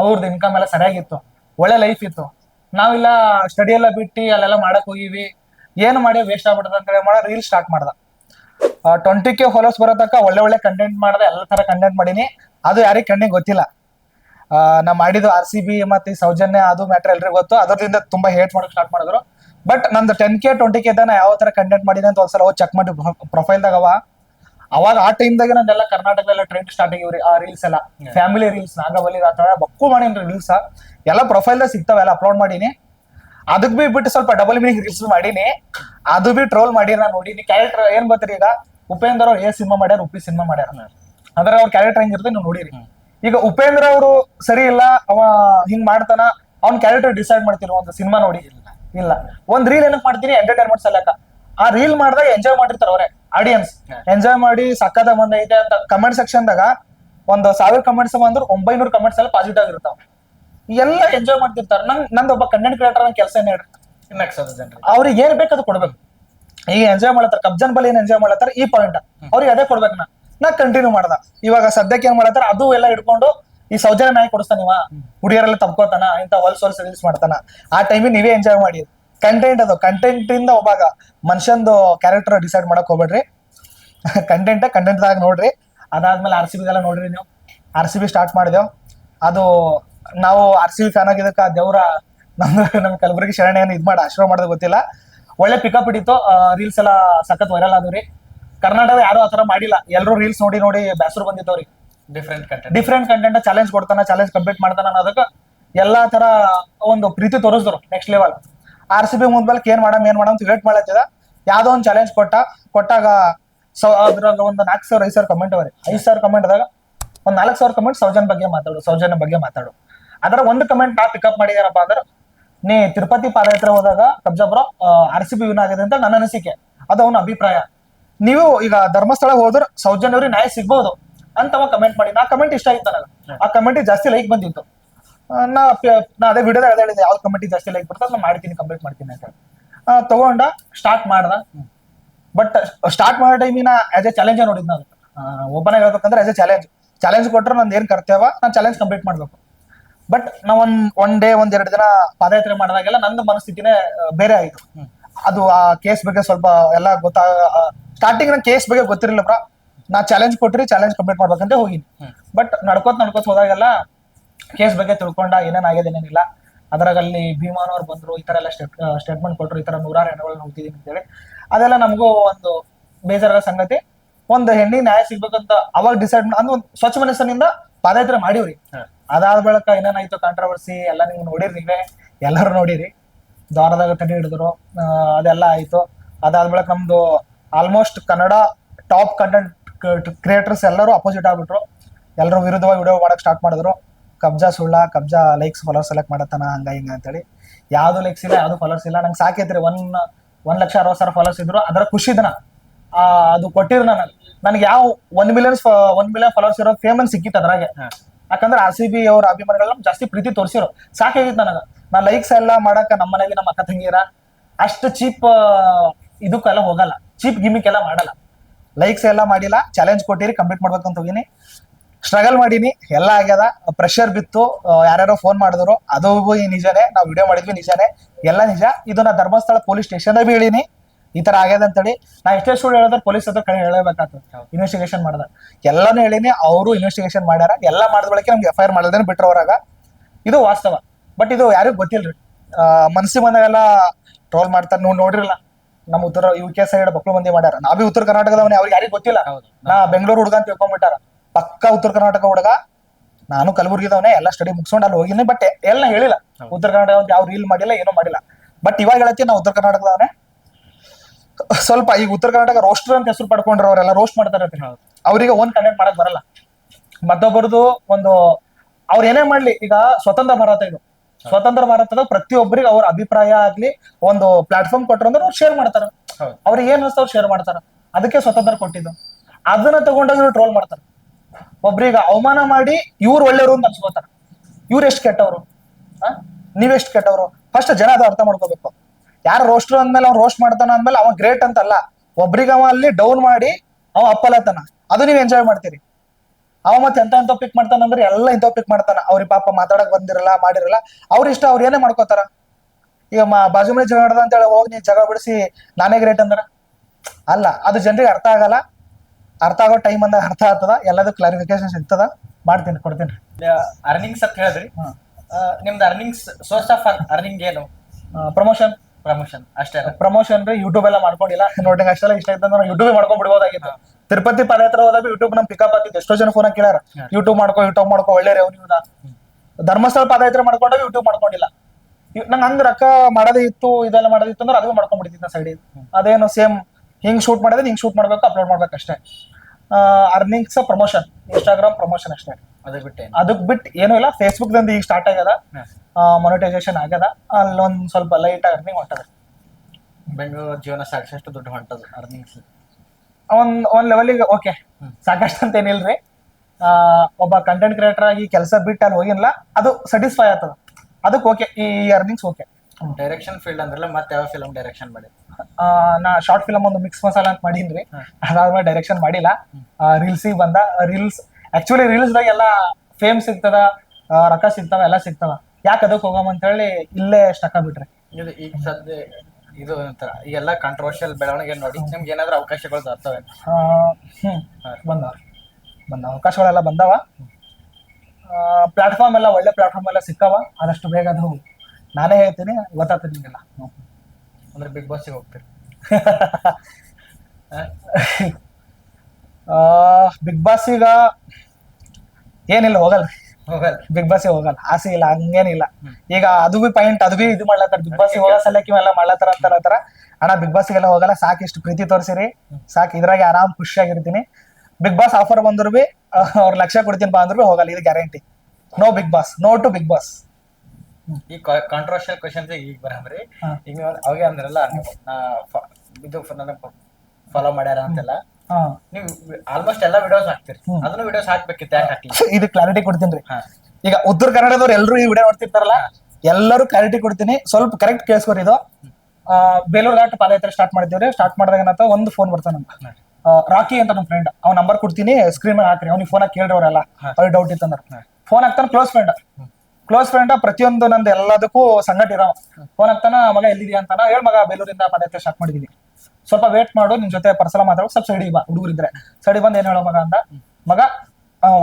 ಅವ್ರದ್ದು ಇನ್ಕಮ್ ಎಲ್ಲ ಸರಿಯಾಗಿತ್ತು. ಒಳ್ಳೆ ಲೈಫ್ ಇತ್ತು. ನಾವೆಲ್ಲ ಸ್ಟಡಿ ಎಲ್ಲ ಬಿಟ್ಟು ಅಲ್ಲೆಲ್ಲ ಮಾಡಕ್ ಹೋಗಿವಿ ಏನು ಮಾಡಿ ವೇಸ್ಟ್ ಆಗ್ಬಿಡ್ತದ ಅಂತ ಹೇಳಿ ಮಾಡೋ ರೀಲ್ ಸ್ಟಾರ್ಟ್ ಮಾಡ್ದ. ಟ್ವೆಂಟಿ ಕೆ ಫಾಲೋಸ್ ಬರೋ ತನಕ ಒಳ್ಳೆ ಒಳ್ಳೆ ಕಂಟೆಂಟ್ ಮಾಡ್ದೆ ಎಲ್ಲ ತರ ಕಂಟೆಂಟ್ ಮಾಡೀನಿ. ಅದು ಯಾರಿಗೆ ಕಣ್ಣಿಗೆ ಗೊತ್ತಿಲ್ಲ. ನಾ ಮಾಡಿದ್ದು ಆರ್ ಸಿ ಬಿ ಮತ್ತೆ ಸೌಜನ್ಯ ಅದು ಮ್ಯಾಟ್ರ್ ಎಲ್ರಿಗೂ ಗೊತ್ತು. ಅದರಿಂದ ತುಂಬಾ ಹೇಟ್ ಮಾಡಕ್ ಸ್ಟಾರ್ಟ್ ಮಾಡಿದ್ರು. ಬಟ್ ನಂದು ಟೆನ್ ಕೆ ಟ್ವೆಂಟಿ ಕೆ ನಾ ಯಾವ ತರ ಕಂಟೆಂಟ್ ಮಾಡಿದೆ ಅಂತ ಒಂದ್ಸಲ ಹೋಗಿ ಚೆಕ್ ಮಾಡಿ ಪ್ರೊಫೈಲ್ದಾಗ ಅವ. ಅವಾಗ ಆ ಟೈಮ್ದಾಗ ನಂದೆಲ್ಲ ಕರ್ನಾಟಕದಲ್ಲ ಟ್ರೆಂಡ್ ಸ್ಟಾರ್ಟ್ ಇವ್ರಿ ಆ ರೀಲ್ಸ್ ಎಲ್ಲ. ಫ್ಯಾಮಿಲಿ ರೀಲ್ಸ್ ನಾಗಬಲಿ ಆ ತರ ಬಕ್ಕು ಮಾಡೀನಿ ರೀಲ್ಸ್ ಎಲ್ಲ ಪ್ರೊಫೈಲ್ದಾಗ ಸಿಗ್ತಾವೆ ಎಲ್ಲ ಅಪ್ಲೋಡ್ ಮಾಡೀನಿ. ಅದಕ್ ಬಿ ಬಿಟ್ಟು ಸ್ವಲ್ಪ ಡಬಲ್ ಮೀನಿಂಗ್ ರೀಲ್ಸ್ ಮಾಡೀನಿ. ಅದು ಬಿ ಟ್ರೋಲ್ ಮಾಡಿ ನಾನು ನೋಡೀನಿ. ಕ್ಯಾರೆಕ್ಟರ್ ಏನ್ ಗೊತ್ತೀರಿ ಈಗ? ಉಪೇಂದ್ರ ಅವ್ರು ಏ ಸಿನಿಮಾ ಮಾಡ್ಯಾರ, ಉಪ್ಪಿ ಸಿನಿಮಾ ಮಾಡ್ಯಾರ. ಅದ್ರ ಅವ್ರ ಕ್ಯಾರೆಕ್ಟರ್ ಹೆಂಗಿರುತ್ತೆ ನೀವು ನೋಡಿರಿ. ಈಗ ಉಪೇಂದ್ರ ಅವರು ಸರಿ ಇಲ್ಲ, ಅವ ಹಿಂಗ್ ಮಾಡ್ತಾನ, ಅವ್ನ ಕ್ಯಾರೆಕ್ಟರ್ ಡಿಸೈಡ್ ಮಾಡ್ತಿರೋ ಒಂದು ಸಿನಿಮಾ ನೋಡಿ. ಇಲ್ಲ. ಒಂದ್ ರೀಲ್ ಏನಕ್ ಮಾಡ್ತೀನಿ? ಎಂಟರ್ಟೈನ್ಮೆಂಟ್ ಸಲಕ ಆ ರೀಲ್ ಮಾಡಿದಾಗ ಎಂಜಾಯ್ ಮಾಡಿರ್ತಾರ ಅವ್ರೆ ಆಡಿಯನ್ಸ್ ಎಂಜಾಯ್ ಮಾಡಿ ಸಕ್ಕದ ಬಂದೈತೆ ಅಂತ ಕಮೆಂಟ್ ಸೆಕ್ಷನ್ದಾಗ ಒಂದು ಸಾವಿರ ಕಮೆಂಟ್ಸ್ ಬಂದ್ರೆ, ಒಂಬೈನೂರು ಕಮೆಂಟ್ಸ್ ಎಲ್ಲ ಪಾಸಿಟಿವ್ ಆಗಿರ್ತಾವ. ಎಲ್ಲ ಎಂಜಾಯ್ ಮಾಡ್ತಿರ್ತಾರ. ನಂಗ್ ನಂದು ಒಬ್ಬ ಕಂಟೆಂಟ್ ಕ್ರಿಯೇಟರ್ ಕೆಲಸ ಏನ್ ಹೇಳ್ರಿ? ನಗ್ಸೋದು ಜನರಿಗೆ. ಅವ್ರಿಗೆ ಏನ್ ಬೇಕು ಅದು ಕೊಡ್ಬೇಕು. ಈಗ ಎಂಜಾಯ್ ಮಾಡತ್ತಾರ ಕಬ್ಜನ್ ಬಲ್ ಏನ್ ಎಂಜಾಯ್ ಮಾಡತ್ತಾರ ಈ ಪಾಯಿಂಟ್ ಅವ್ರಿಗೆ ಅದೇ ಕೊಡ್ಬೇಕು ನಾ. ನಾ ಕಂಟಿನ್ಯೂ ಮಾಡ್ದ. ಇವಾಗ ಸದ್ಯಕ್ಕೆ ಏನ್ ಮಾಡತ್ತಾರ ಅದು ಎಲ್ಲ ಇಟ್ಕೊಂಡು ಈ ಸೌಜನ್ಯ ನಾಯಿ ಕೊಡಿಸ್ತಾನ ಇವ. ಹುಡುಗಿಯರೆಲ್ಲ ತಪ್ಕೋತಾನ ಇಂತ ಹೊಲ್ಸ್ ಹೊಲ್ಸ್ ರಿಲೀಸ್ ಮಾಡ್ತಾನ. ಆ ಟೈಮಿಗೆ ನೀವೇ ಎಂಜಾಯ್ ಮಾಡಿ. ಕಂಟೆಂಟ್ ಅದು ಕಂಟೆಂಟ್ ಇಂದ ಒಬ್ಬಾಗ ಮನುಷ್ಯಂದು ಕ್ಯಾರೆಕ್ಟರ್ ಡಿಸೈಡ್ ಮಾಡಕ್ ಹೋಗ್ಬೇಡ್ರಿ. ಕಂಟೆಂಟ್ ಕಂಟೆಂಟ್ ದಾಗ ನೋಡ್ರಿ. ಅದಾದ್ಮೇಲೆ ಆರ್ ಸಿ ಬಿದೆಲ್ಲ ನೋಡ್ರಿ ನೀವು. ಆರ್ ಸಿ ಬಿ ಸ್ಟಾರ್ಟ್ ಮಾಡಿದೆವು ಅದು ನಾವು ಆರ್ ಸಿ ಬಿ ಫ್ಯಾನ್ ಆಗಿದ್ದಕ್ಕ ದೇವ್ರ ನಮ್ದು ನಮ್ ಕಲಬುರಗಿ ಶರಣ ಏನು ಇದ್ ಮಾಡಿ ಆಶ್ರಮ ಮಾಡೋದು ಗೊತ್ತಿಲ್ಲ. ಒಳ್ಳೆ ಪಿಕಪ್ ಹಿಡಿತು. ರೀಲ್ಸ್ ಎಲ್ಲ ಸಖತ್ ವೈರಲ್ ಆದ್ರಿ ಕರ್ನಾಟಕ ಯಾರು ಆತರ ಮಾಡಿಲ್ಲ. ಎಲ್ಲರೂ ರೀಲ್ಸ್ ನೋಡಿ ನೋಡಿ ಬ್ಯಾಸರು ಬಂದಿದ್ದವ್ರಿ. Different content different content challenge ಕೊಡ್ತಾನ ಚಾಲೆಂಜ್ ಕಂಪ್ಲೀಟ್ ಮಾಡ್ತಾನ ಅನ್ನೋದಕ್ಕೆ ಎಲ್ಲಾ ತರ ಒಂದು ಪ್ರೀತಿ ತೋರಿಸಿದ್ರು next level R C B ಮುಂದ್ಬಲ್ಕ್ ಏನ್ ಮಾಡಮ್ ಏನ್ ಮಾಡಮ್ ವೇಟ್ ಮಾಡತ್ತಿದ ಯಾವ್ದೋ ಒಂದು ಚಾಲೆಂಜ್ ಕೊಟ್ಟ ಕೊಟ್ಟಾಗ ಸೊ ಅದ್ರಾಗ ಒಂದು ನಾಲ್ಕು ಸಾವಿರ ಐದು ಸಾವಿರ ಕಮೆಂಟ್ ಅವರಿ. ಐದು ಸಾವಿರ ಕಮೆಂಟ್ ಅದಾಗ ಒಂದ್ ನಾಲ್ಕು ಸಾವಿರ ಕಮೆಂಟ್ ಸೌಜನ್ ಬಗ್ಗೆ ಮಾತಾಡು ಸೌಜನ್ಯ ಬಗ್ಗೆ ಮಾತಾಡು. ಅದರ ಒಂದು ಕಮೆಂಟ್ ನಾ ಪಿಕಪ್ ಮಾಡಿದೇನಪ್ಪ ಅಂದ್ರೆ ನೀ ತಿರುಪತಿ ಪಾದಯಾತ್ರೆ ಹೋದಾಗ ಕಬ್ಜಾಪುರ ಆರ್ ಸಿ ಬಿ ವಿನ್ ಆಗಿದೆ ಅಂತ ನನ್ನ ಅನಿಸಿಕೆ. ಅದು ಅವನ ಅಭಿಪ್ರಾಯ. ನೀವು ಈಗ ಧರ್ಮಸ್ಥಳ ಹೋದ್ರೆ ಸೌಜನ್ಯವ್ರಿಗೆ ನ್ಯಾಯ ಸಿಗ್ಬೋದು ಅಂತ ಅವ ಕಮೆಂಟ್ ಮಾಡಿ ನಾ ಕಮೆಂಟ್ ಇಷ್ಟ ಆಯ್ತು ನನಗೆ. ಆ ಕಮೆಂಟ್ ಜಾಸ್ತಿ ಲೈಕ್ ಬಂದಿತ್ತು. ನಾ ನಾ ಅದೇ ವಿಡಿಯೋದಾಗ ಹೇಳಿದೆ ಯಾವ ಕಮೆಂಟ್ ಜಾಸ್ತಿ ಲೈಕ್ ಬರ್ತದೆ ನಾ ಮಾಡ್ತೀನಿ ಕಂಪ್ಲೀಟ್ ಮಾಡ್ತೀನಿ ಅಂತ ಹೇಳಿ. ತಗೊಂಡ ಸ್ಟಾರ್ಟ್ ಮಾಡ್ದ. ಬಟ್ ಸ್ಟಾರ್ಟ್ ಮಾಡೋ ಟೈಮಿನ ಆಸ್ ಎ ಚಾಲೆಂಜ್ ನೋಡಿದ್ ನಾನು. ಓಪನ್ ಆಗಿ ಹೇಳ್ಬೇಕಂದ್ರೆ ಆಸ್ ಎ ಚಾಲೆಂಜ್ ಚಾಲೆಂಜ್ ಕೊಟ್ಟರೆ ನಂದು ಏನ್ ಕರ್ತೇವ ನಾನು ಚಾಲೆಂಜ್ ಕಂಪ್ಲೀಟ್ ಮಾಡ್ಬೇಕು. ಬಟ್ ನಾವ್ ಒಂದ್ ಒನ್ ಡೇ ಒಂದ್ ಎರಡು ದಿನ ಪಾದಯಾತ್ರೆ ಮಾಡಿದಾಗೆಲ್ಲ ನಂದು ಮನಸ್ಥಿತಿನೇ ಬೇರೆ ಆಯ್ತು. ಅದು ಆ ಕೇಸ್ ಬಗ್ಗೆ ಸ್ವಲ್ಪ ಎಲ್ಲ ಗೊತ್ತಾ ಸ್ಟಾರ್ಟಿಂಗ್ ನಂಗೆ ಕೇಸ್ ಬಗ್ಗೆ ಗೊತ್ತಿರಲಿಲ್ಲ ಬ್ರಾ. ನಾ ಚಾಲೆಂಜ್ ಕೊಟ್ರಿ ಚಾಲೆಂಜ್ ಕಂಪ್ಲೀಟ್ ಮಾಡ್ಬೇಕಂತ ಹೋಗಿನಿ. ಬಟ್ ನಡ್ಕೋತ್ ನಡ್ಕೋತ್ ಹೋದಾಗೆಲ್ಲ ಕೇಸ್ ಬಗ್ಗೆ ತಿಳ್ಕೊಂಡ ಏನೇನ್ ಆಗಿದೆ ಏನೇನಿಲ್ಲ ಅದ್ರಾಗ ಅಲ್ಲಿ ಭೀಮಾನ್ ಅವ್ರು ಬಂದ್ರು ಈ ತರ ಎಲ್ಲ ಸ್ಟೇಟ್ಮೆಂಟ್ ಕೊಟ್ರು ಈ ತರ ನೂರಾರು ಹೆಣ್ಣುಗಳನ್ನ ನೋಡ್ತಿದೀನಿ ಅಂತೇಳಿ. ಅದೆಲ್ಲ ನಮಗೂ ಒಂದು ಬೇಜಾರದ ಸಂಗತಿ. ಒಂದು ಹೆಣ್ಣಿ ನ್ಯಾಯ ಸಿಗ್ಬೇಕಂತ ಅವಾಗ ಡಿಸೈಡ್ ಅಂದ್ರೆ ಒಂದು ಸ್ವಚ್ಛ ಮನಸ್ಸಿನಿಂದ ಪಾದಯಾತ್ರೆ ಮಾಡಿವ್ರಿ. ಅದಾದ ಬಳಿಕ ಏನೇನಾಯ್ತು ಕಾಂಟ್ರವರ್ಸಿ ಎಲ್ಲ ನೀವು ನೋಡಿರಿ ನೀವೇ? ಎಲ್ಲರೂ ನೋಡಿರಿ. ದ್ವಾರದಾಗ ತಡೆ ಹಿಡಿದ್ರು ಅದೆಲ್ಲ ಆಯ್ತು. ಅದಾದ ಬಳಿಕ ನಮ್ದು almost Kannada top content creators ಎಲ್ಲರೂ ಅಪೋಸಿಟ್ ಆಗ್ಬಿಟ್ರು. ಎಲ್ಲರೂ ವಿರುದ್ಧವಾಗಿ ವಿಡಿಯೋ ಮಾಡಕ್ ಸ್ಟಾರ್ಟ್ ಮಾಡಿದ್ರು. ಕಬ್ಜಾ ಸುಳ್ಳ ಕಬ್ಜಾ ಲೈಕ್ಸ್ ಫಾಲೋವರ್ಸ್ ಸೆಲೆಕ್ಟ್ ಮಾಡತ್ತಾನ ಹಂಗ ಹಿಂಗ ಅಂತೇಳಿ. ಯಾವ್ದು ಲೈಕ್ಸ್ ಇಲ್ಲ ಯಾವ್ದು ಫಾಲೋವರ್ಸ್ ಇಲ್ಲ. ನಂಗೆ ಸಾಕೈತ್ರಿ ಒನ್ ಒಂದ್ ಲಕ್ಷ ಅರವತ್ತು ಸಾವಿರ ಫಾಲೋವರ್ಸ್ ಇದ್ರು. ಅದರ ಖುಷಿದನ ಆ ಅದು ಕೊಟ್ಟಿರು ನನಗೆ ನನಗೆ ಯಾವ one million one million followers ಇರೋ ಫೇಮನ್ ಸಿಕ್ಕಿತ್ತು ಅದ್ರಾಗೆ. ಯಾಕಂದ್ರೆ ಆರ್ ಸಿ ಬಿ ಅವ್ರ ಅಭಿಮಾನಿಗಳನ್ನ ಜಾಸ್ತಿ ಪ್ರೀತಿ ತೋರಿಸಿರು. ಸಾಕಾಗಿತ್ತು ನನಗ? ನಾ ಲೈಕ್ಸ್ ಎಲ್ಲ ಮಾಡಕ ನಮ್ಮ ಮನೇಲಿ ನಮ್ಮ ಅಕ್ಕ ತಂಗಿರ ಅಷ್ಟು ಚೀಪ್ ಇದಕ್ಕೆಲ್ಲ ಹೋಗಲ್ಲ. ಚೀಪ್ ಗಿಮಿಕ್ ಎಲ್ಲ ಮಾಡಲ್ಲ. ಲೈಕ್ಸ್ ಎಲ್ಲ ಮಾಡಿಲ್ಲ. ಚಾಲೆಂಜ್ ಕೊಟ್ಟಿರಿ ಕಂಪ್ಲೀಟ್ ಮಾಡ್ಬೇಕಂತ ಹೋಗಿನಿ. ಸ್ಟ್ರಗಲ್ ಮಾಡೀನಿ. ಎಲ್ಲ ಆಗ್ಯದ. ಪ್ರೆಷರ್ ಬಿತ್ತು. ಯಾರ್ಯಾರೋ ಫೋನ್ ಮಾಡಿದ್ರು. ಅದು ಈ ನಿಜನೇ. ನಾವು ವಿಡಿಯೋ ಮಾಡಿದ್ವಿ ನಿಜನೇ. ಎಲ್ಲ ನಿಜ. ಇದು ನಾ ಧರ್ಮಸ್ಥಳ ಪೊಲೀಸ್ ಸ್ಟೇಷನ್ ಹೇಳಿನಿ ಈ ತರ ಆಗ್ಯದ ಅಂತೇಳಿ ನಾ ಎಷ್ಟೇ ಸುಳ್ಳು ಹೇಳಿದ್ರೆ ಪೊಲೀಸ್ ಹತ್ರ ಕಡೆ ಹೇಳಬೇಕಾಗ್ತದೆ. ಇನ್ವೆಸ್ಟಿಗೇಷನ್ ಮಾಡ್ದ. ಎಲ್ಲಾನು ಹೇಳಿನಿ ಅವರು ಇನ್ವೆಸ್ಟಿಗೇಷನ್ ಮಾಡ್ಯಾರ. ಎಲ್ಲ ಮಾಡಿದ ಬಳಿಕೆ ನಮ್ಗೆ ಎಫ್ ಐ ಆರ್ ಮಾಡಿದ್ರೆ ಬಿಟ್ರ ಹೊರಾಗ ಇದು ವಾಸ್ತವ. ಬಟ್ ಇದು ಯಾರಿಗೂ ಗೊತ್ತಿಲ್ರಿ. ಮನಸ್ಸಿ ಬಂದಾಗೆಲ್ಲ ಟ್ರೋಲ್ ಮಾಡ್ತಾರೆ ನೀವು ನೋಡಿರಲ್ಲ. ನಮ್ಮ ಉತ್ತರ ಯು ಕೆ ಸೈಡ್ ಮಕ್ಕಳು ಮಂದಿ ಮಾಡ್ಯಾರ. ನಾ ಬಿ ಉತ್ತರ ಕರ್ನಾಟಕದವನೇ ಅವ್ರಿಗೆ ಯಾರಿಗೂ ಗೊತ್ತಿಲ್ಲ. ನಾ ಬೆಂಗಳೂರು ಹುಡುಗ ಅಂತ ತಿಳ್ಕೊಂಡ್ಬಿಟ್ಟಾರ ಪಕ್ಕ ಉತ್ತರ ಕರ್ನಾಟಕ ಹುಡುಗ. ನಾನು ಕಲಬುರ್ಗಿದವನೇ ಎಲ್ಲ ಸ್ಟಡಿ ಮುಗಿಸ್ಕೊಂಡು ಅಲ್ಲಿ ಹೋಗಿನಿ ಬಟ್ ಎಲ್ಲ ಹೇಳಿಲ್ಲ. ಉತ್ತರ ಕರ್ನಾಟಕ ಅಂತ ಯಾವ ರೀಲ್ ಮಾಡಿಲ್ಲ ಏನೂ ಮಾಡಿಲ್ಲ. ಬಟ್ ಇವಾಗ ಹೇಳತ್ತಿ ನಾ ಉತ್ತರ ಕರ್ನಾಟಕದವನೇ. ಸ್ವಲ್ಪ ಈಗ ಉತ್ತರ ಕರ್ನಾಟಕ ರೋಸ್ಟರ್ ಅಂತ ಹೆಸರು ಪಡ್ಕೊಂಡಿರೋರೆಲ್ಲ ರೋಸ್ಟ್ ಮಾಡ್ತಾರೆ ಹೌದು. ಅವರಿಗೆ ಒಂದ್ ಕನೆಕ್ಟ್ ಮಾಡಕ್ ಬರಲ್ಲ. ಮತ್ತೊಬ್ಬರದು ಒಂದು ಅವ್ರು ಏನೇ ಮಾಡ್ಲಿ ಈಗ ಸ್ವತಂತ್ರ ಭಾರತ ಇದು. ಸ್ವತಂತ್ರ ಭಾರತದ ಪ್ರತಿಯೊಬ್ಬರಿಗೆ ಅವ್ರ ಅಭಿಪ್ರಾಯ ಆಗ್ಲಿ ಒಂದು ಪ್ಲಾಟ್ಫಾರ್ಮ್ ಕೊಟ್ಟರು ಅಂದ್ರೆ ಅವ್ರು ಶೇರ್ ಮಾಡ್ತಾರ. ಅವ್ರಿಗೆ ಏನ್ ಅನ್ಸ್ತಾವ್ ಶೇರ್ ಮಾಡ್ತಾರ. ಅದಕ್ಕೆ ಸ್ವತಂತ್ರ ಕೊಟ್ಟಿದ್ದು. ಅದನ್ನ ತಗೊಂಡಾಗ ಇವ್ರು ಟ್ರೋಲ್ ಮಾಡ್ತಾರೆ. ಒಬ್ರಿಗೆ ಅವಮಾನ ಮಾಡಿ ಇವ್ರು ಒಳ್ಳೆಯವರು ಅಂತ ಅನ್ಸ್ಕೋತಾರ. ಇವ್ರು ಎಷ್ಟು ಕೆಟ್ಟವರು? ನೀವೆಷ್ಟು ಕೆಟ್ಟವರು? ಫಸ್ಟ್ ಜನ ಅದು ಅರ್ಥ ಮಾಡ್ಕೋಬೇಕು. ಯಾರು ರೋಸ್ಟರ್ ಅಂದ್ಮೇಲೆ ಅವ್ನು ರೋಸ್ಟ್ ಮಾಡ್ತಾನ ಅಂದ್ಮೇಲೆ ಅವ ಗ್ರೇಟ್ ಅಂತಲ್ಲ. ಒಬ್ರಿಗೆ ಅವ ಅಲ್ಲಿ ಡೌನ್ ಮಾಡಿ ಅವ ಅಪ್ಪಲತನ. ಅದು ನೀವು ಎಂಜಾಯ್ ಮಾಡ್ತೀರಿ. ಅವ ಮತ್ತೆ ಎಂತ ಎಂತ ಪಿಕ್ ಮಾಡ್ತಾನ ಅಂದ್ರೆ ಎಲ್ಲ ಇಂಥ ಪಿಕ್ ಮಾಡ್ತಾನ. ಅವ್ರಿಗೆ ಪಾಪ ಮಾತಾಡಕ್ ಬಂದಿರಲ್ಲ ಮಾಡಿರಲ್ಲ. ಅವ್ರ ಇಷ್ಟ ಅವ್ರು ಏನೇ ಮಾಡ್ಕೋತಾರ. ಈಗ ಮಾ ಬಾಜು ಮನೆ ಜಗಳ ಅಂತ ಹೇಳಿ ಹೋಗಿ ನೀ ಜಗಳ ಬಿಡಿಸಿ ನಾನೇ ಗ್ರೇಟ್ ಅಂದ್ರ. ಅಲ್ಲ ಅದು ಜನರಿಗೆ ಅರ್ಥ ಆಗಲ್ಲ. ಅರ್ಥ ಆಗೋ ಟೈಮ್ ಅಂದಾಗ ಅರ್ಥ ಆಗ್ತದ. ಎಲ್ಲದೂ ಕ್ಲಾರಿಫಿಕೇಶನ್ ಸಿಗ್ತದ. ಮಾಡ್ತೀನಿ ಕೊಡ್ತೀನಿ. ಅರ್ನಿಂಗ್ಸ್ ಅಂತ ಹೇಳಿದ್ರಿ. ನಿಮ್ದು ಅರ್ನಿಂಗ್ಸ್ ಸೋರ್ಸ್ ಆಫ್ ಅರ್ನಿಂಗ್ ಏನು? ಪ್ರಮೋಷನ್ ಪ್ರಮೋಷನ್ ಅಷ್ಟೇ. ಪ್ರಮೋಷನ್ ರೀ ಯೂಟ್ಯೂಬ್ ಎಲ್ಲ ಮಾಡ್ಕೊಂಡಿಲ್ಲ. ನೋಡಿ ಅಷ್ಟೆಲ್ಲ ಇಷ್ಟ ಆಯ್ತು ಅಂದ್ರೆ ಯೂಟ್ಯೂಬ್ ಮಾಡ್ಕೊಂಡ್ ಬಿಡ್ಬೋದಾಗಿತ್ತು. ತಿರುಪತಿ ಪದಯಾತ್ರ ಹೋದಾಗ ಯೂಟ್ಯೂಬ್ ನಮ್ ಪಿಕಪ್ ಆಗ್ತಿತ್ತು. ಎಷ್ಟೋ ಜನ ಫೋನ್ ಕೇಳ್ಯಾರ ಯೂಟ್ಯೂಬ್ ಮಾಡ್ಕೋ ಯೂಟ್ಯೂಬ್ ಮಾಡ್ಕೋ ಒಳ್ಳೆ ರೆವನ್ಯೂ ಧರ್ಮಸ್ಥಳ ಪಾದಯಾತ್ರೆ ಮಾಡ್ಕೊಂಡಾಗ ಯೂಟ್ಯೂಬ್ ಮಾಡ್ಕೊಂಡಿಲ್ಲ. ನಂಗೆ ಹಂಗ್ ರೊಕ್ಕ ಮಾಡೋದೇ ಇತ್ತು ಇದೆಲ್ಲ ಮಾಡೋದಿತ್ತು ಅಂದ್ರೆ ಅದು ಮಾಡ್ಕೊಂಡ್ಬಿಡ್ತಿದ್ದೆ ಸೈಡ್ ಅದೇನು ಸೇಮ್ ಹಿಂಗ್ ಶೂಟ್ ಮಾಡಿದ್ರೆ ಹಿಂಗ್ ಶೂಟ್ ಮಾಡ್ಬೇಕು ಅಪ್ಲೋಡ್ ಮಾಡ್ಬೇಕು ಅಷ್ಟೇ. ಅರ್ನಿಂಗ್ಸ್ ಪ್ರಮೋಷನ್ ಇನ್ಸ್ಟಾಗ್ರಾಮ್ ಪ್ರಮೋಷನ್ ಅಷ್ಟೇ. ಅದಕ್ಕೆ ಬಿಟ್ಟು ಅದಕ್ ಬಿಟ್ಟು ಏನೂ ಇಲ್ಲ. ಫೇಸ್ಬುಕ್ ದಂದು ಈಗ ಸ್ಟಾರ್ಟ್ ಆಗ್ಯದ. ಮೊನಿಟೈಸೇಷನ್ ಆಗ್ಯದ ಅಲ್ಲೊಂದ್ ಸ್ವಲ್ಪ ಲೈಟ್ ಅರ್ನಿಂಗ್ ಹೊಂಟದ. ಬೆಂಗಳೂರು ಜೀವನ ಸಾಕಷ್ಟು ದುಡ್ಡು ಹೊಂಟದ ಅರ್ನಿಂಗ್ಸ್ ಒಂದ್ ಒಂದ್ ಲೆವೆಲಿಗೆ ಓಕೆ ಸಾಕಷ್ಟು ಅಂತ ಏನಿಲ್ರಿ ಒಬ್ಬ ಕಂಟೆಂಟ್ ಕ್ರಿಯೇಟರ್ ಆಗಿ ಕೆಲಸ ಬಿಟ್ಟು ಅಲ್ಲಿ ಹೋಗಿಲ್ಲ ಅದು ಸ್ಯಾಟಿಸ್ಫೈ ಆಗ್ತದ. ಅದಕ್ಕೆ ಓಕೆ ಈ ಅರ್ನಿಂಗ್ಸ್ ಓಕೆ ಡೈರೆಕ್ಷನ್ ಫೀಲ್ಡ್ ಅಂದ್ರಲ್ಲ ಮತ್ತೆ ಯಾವ ಫಿಲಮ್ ಡೈರೆಕ್ಷನ್ ಮಾಡಿ? ನಾ ಶಾರ್ಟ್ ಫಿಲಮ್ ಒಂದು ಮಿಕ್ಸ್ ಮಸಾಲ ಅಂತ ಮಾಡೀನ್ರಿ. ಅದಾದ್ಮೇಲೆ ಡೈರೆಕ್ಷನ್ ಮಾಡಿಲ್ಲ. ರೀಲ್ಸಿಗೆ ಬಂದ ರೀಲ್ಸ್ ಆಕ್ಚುಲಿ ರೀಲ್ಸ್ದಾಗ ಎಲ್ಲ ಫೇಮ್ ಸಿಗ್ತದ ರೊಕ್ಕ ಸಿಗ್ತಾವ ಎಲ್ಲ ಸಿಗ್ತಾವ. ಯಾಕೆ ಅದಕ್ಕೆ ಹೋಗಮ್ ಅಂತ ಹೇಳಿ ಇಲ್ಲೇ ಸ್ಟಕ್ ಆಗ್ಬಿಟ್ರೆ. ಇದು ಈಗ ಸದ್ಯ ಇದು ಒಂಥರ ಎಲ್ಲ ಕಾಂಟ್ರವರ್ಷಿಯಲ್ ಬೆಳವಣಿಗೆ ನೋಡಿ ನಿಮ್ಗೆ ಏನಾದ್ರೂ ಅವಕಾಶಗಳು ಬರ್ತವೆ ಆ, ಹ್ಮ್ ಬಂದವ ಬಂದ ಅವಕಾಶಗಳೆಲ್ಲ ಬಂದವ. ಪ್ಲಾಟ್ಫಾರ್ಮ್ ಎಲ್ಲ ಒಳ್ಳೆ ಪ್ಲಾಟ್ಫಾರ್ಮ್ ಎಲ್ಲ ಸಿಕ್ಕವ ಆದಷ್ಟು ಬೇಗ ಅದು ನಾನೇ ಹೇಳ್ತೀನಿ ಗೊತ್ತಾಗ್ತದೆ ನಿಮಗೆಲ್ಲ. ಅಂದ್ರೆ ಬಿಗ್ ಬಾಸ್ಗೆ ಹೋಗ್ತೀರಿ. ಬಿಗ್ ಬಾಸ್ ಈಗ ಏನಿಲ್ಲ ಹೋಗಲ್ರಿ ಹೋಗಲ್ಲ. ಬಿಗ್ ಬಾಸ್ ಹೋಗಲ್ಲ. ಆಸೆ ಇಲ್ಲ ಹಂಗೇನಿಲ್ಲ ಈಗ ಅದು ಬಿ ಪಾಯಿಂಟ್ ಅದು ಬಿ ಇದು ಮಾಡ್ಲತ್ತಾರ. ಬಿಗ್ ಬಾಸ್ ಹೋಗೋ ಸಲಕ್ಕೆ ಇವೆಲ್ಲ ಮಾಡ್ಲತ್ತಾರ ಅಂತಾರ ಅಣ್ಣ ಬಿಗ್ ಬಾಸ್ ಗೆಲ್ಲ ಹೋಗಲ್ಲ. ಸಾಕ್ ಇಷ್ಟು ಪ್ರೀತಿ ತೋರಿಸಿರಿ. ಸಾಕ್ ಇದ್ರಾಗ ಆರಾಮ್ ಖುಷಿಯಾಗಿರ್ತೀನಿ. ಬಿಗ್ ಬಾಸ್ ಆಫರ್ ಬಂದ್ರು ಬಿ ಅವ್ರ ಲಕ್ಷ ಕೊಡ್ತೀನಿ ಬಾ ಅಂದ್ರು ಹೋಗಲ್ಲ. ಇದು guarantee no Bigg Boss no to Bigg Boss ಈ ಕಾಂಟ್ರವರ್ಷಿಯಲ್ ಕ್ವಶನ್ಸ್ ಈಗ ಬರಮ್ರಿ. ಈಗ ಅವಗೆ ಅಂದ್ರಲ್ಲ ಇದು ನನಗೆ ಫಾಲೋ ಮಾಡ್ಯಾರ ಅಂತೆಲ್ಲ. ನೀವು ಆಲ್ಮೋಸ್ಟ್ ಎಲ್ಲಾ ವಿಡಿಯೋಸ್ ಹಾಕ್ತಿರಿ. ಅದನ್ನು ವಿಡಿಯೋಸ್ ಹಾಕ್ಬೇಕಿತ್ತು ಯಾಕೆ ಹಾಕ್ಲಿ ಇದು ಕ್ಲಾರಿಟಿ ಕೊಡ್ತೀನಿ ಈಗ ಉತ್ತರ ಕನ್ನಡದವ್ರು ಎಲ್ಲರೂ ಈ ವಿಡಿಯೋ ನೋಡ್ತಿರ್ತಾರಲ್ಲ ಎಲ್ಲರೂ ಕ್ಲಾರಿಟಿ ಕೊಡ್ತೀನಿ. ಸ್ವಲ್ಪ ಕರೆಕ್ಟ್ ಕೇಳಿಸ್ಕೊರಿ ಇದು. ಆ, ಬೇಲೂರು ಘಾಟ್ ಪಾದಯಾತ್ರೆ ಸ್ಟಾರ್ಟ್ ಮಾಡಿದ್ದೀವ್ರಿ ಸ್ಟಾರ್ಟ್ ಮಾಡಿದಾಗ ಏನಂತ ಒಂದು ಫೋನ್ ಬರ್ತಾನೆ ನಮ್ಗೆ. ರಾಕಿ ಅಂತ ನಮ್ಮ ಫ್ರೆಂಡ್ ಅವ್ನ ನಂಬರ್ ಕೊಡ್ತೀನಿ ಸ್ಕ್ರೀನ್ ಮೇಲೆ ಹಾಕ್ರಿ. ಅವ್ನಿಗೆ ಫೋನ್ ಹಾಕಿ ಕೇಳ್ರಿ ಅವರೆಲ್ಲ. ಅವ್ರಿಗೆ ಡೌಟ್ ಇತ್ತಂದ್ರೆ. ಫೋನ್ ಹಾಕ್ತಾನೆ ಕ್ಲೋಸ್ ಫ್ರೆಂಡ್ ಕ್ಲೋಸ್ ಫ್ರೆಂಡ್ ಪ್ರತಿಯೊಂದು ನಂದು ಎಲ್ಲದಕ್ಕೂ ಸಂಘಟಿರೋ ಫೋನ್ ಆಗ್ತಾನ ಮಗ ಎಲ್ಲಿದ್ಯಾ? ಅಂತಾನ, ಹೇಳ್ ಮಗ, ಬೇಲೂರಿಂದ ಪದಯಾತ್ರೆ ಸ್ಟಾರ್ಟ್ ಮಾಡಿದೀನಿ. ಸ್ವಲ್ಪ ವೇಟ್ ಮಾಡು, ನಿನ್ ಜೊತೆ ಪರ್ಸಲ ಮಾತಾಡೋ ಸ್ವಲ್ಪ ಸೈಡಿ ಬಾ, ಹುಡುಗರಿದ್ರೆ. ಸಡಿ ಬಂದ್ ಏನ್ ಹೇಳೋ ಮಗ ಅಂತ ಮಗ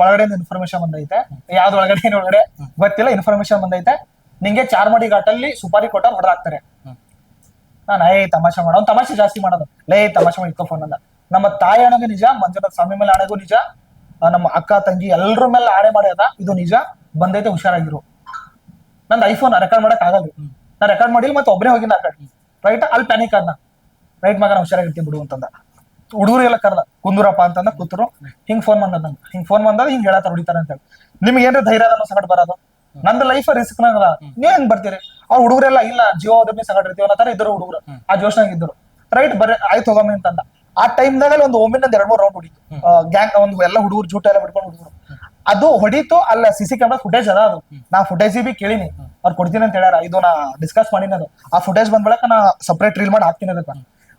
ಒಳಗಡೆ ಇನ್ಫಾರ್ಮೇಶನ್ ಬಂದೈತೆ. ಯಾವ್ದು ಒಳಗಡೆ, ಏನ್ ಒಳಗಡೆ? ಗೊತ್ತಿಲ್ಲ ಇನ್ಫಾರ್ಮೇಶನ್ ಬಂದೈತೆ. ನಿಂಗೆ ಚಾರ್ಮಡಿ ಘಾಟಲ್ಲಿ ಸುಪಾರಿ ಕೊಟ್ಟ ಹೊಡೆದಾಕ್ತಾರೆ. ನಾನು, ಏಯ್, ತಮಾಷೆ ಮಾಡೋ. ತಮಾಷೆ ಜಾಸ್ತಿ ಮಾಡೋದು. ಲೇ, ತಮಾಷೆ ಮಾಡಿ, ಇಟ್ಕೋ ಫೋನ್ ಅಂದ. ನಮ್ಮ ತಾಯಿ ಅಣಗು ನಿಜ, ಮಂಜುನಾಥ್ ಸ್ವಾಮಿ ಮೇಲೆ ಆಣೆಗೂ ನಿಜ. ನಮ್ಮ ಅಕ್ಕ, ತಂಗಿ ಎಲ್ರ ಮೇಲೆ ಆಣೆ ಮಾಡ್ಯದ ಇದು ನಿಜ. ಬಂದೈತೆ, ಹುಷಾರಾಗಿರು. ನಂದು ಐಫೋನ್ ರೆಕಾರ್ಡ್ ಮಾಡಕ್ ಆಗಲ್ಲ ನಾ ರೆಕಾರ್ಡ್ ಮಾಡಿಲ್ಲ ಮತ್ತೆ ಒಬ್ಬನೇ ಹೋಗಿನ ಆ ರೈಟ್ ಅಲ್ಲಿ ಪ್ಯಾನಿಕ್ ಆದ್ನ. ರೈಟ್ ಮಗನ ಹುಷಾರಾಗಿರ್ತೀನಿ ಬಿಡು ಅಂತಂದ. ಹುಡುಗರು ಎಲ್ಲ ಕರ್ದ, ಕುಂದೂರಪ್ಪ ಅಂತಂದ ಕೂತರು. ಹಿಂಗ್ ಫೋನ್ ಬಂದದ ನಂಗೆ. ಹಿಂಗ್ ಫೋನ್ ಬಂದಾಗ ಹಿಂಗ್ ಹೇಳತ್ತಾರ ಹೊಡಿತಾರ ಅಂತ ಹೇಳಿ. ನಿಮ್ಗೆ ಏನ್ರ ಧೈರ್ಯ ಅನ್ನೋ ಸಂಗಡ ಬರೋದು? ನಂದು ಲೈಫ್ ರಿಸ್ಕ್ ನಾಗಲ್ಲ ನೀವ್ ಹೆಂಗ್ ಬರ್ತೀರಿ? ಅವ್ರ ಹುಡುಗರೆಲ್ಲ, ಇಲ್ಲ, ಜಿಯೋ ಹೋದ್ರೆ ಸಂಗಡ ಇರ್ತೀವಿ ಅನ್ನೋ ತರ ಇದ್ರು ಹುಡುಗರು. ಆ ಜೋಶ್ನಾಗ ಇದ್ರು ರೈಟ್ ಬರ, ಆಯ್ತು ಹೋಗಮ್ಮಿ ಅಂತಂದ. ಆ ಟೈಮ್ದಾಗ ಒಂದು ಒಮ್ಮಿನ ಎರಡ್ ಮೂರ್ ರೌಂಡ್ ಹೊಡಿತು. ಗ್ಯಾಂಗ್ ಒಂದು ಎಲ್ಲ ಹುಡುಗರು ಜೂಟ ಎಲ್ಲ ಬಿಡ್ಕೊಂಡು ಹುಡುಗರು. ಅದು ಹೊಡಿತು ಅಲ್ಲ ಸಿ ಸಿ ಕ್ಯಾಮ್ರಾ ಫುಟೇಜ್ ಅದ ಅದು. ನಾ ಫುಟೇಜ್ ಬಿ ಕೇಳಿನಿ. ಅವ್ರು ಕೊಡ್ತೀನಿ ಅಂತ ಹೇಳ್ಯಾರ. ಇದು ನಾ ಡಿಸ್ಕಸ್ ಮಾಡಿನ ಅದು. ಆ ಫುಟೇಜ್ ಬಂದ್ ಬಳಕ ನಾ ಸಪ್ರೇಟ್ ರೀಲ್ ಮಾಡಿ ಹಾಕ್ತೀನಿ ಅದಕ್ಕೆ.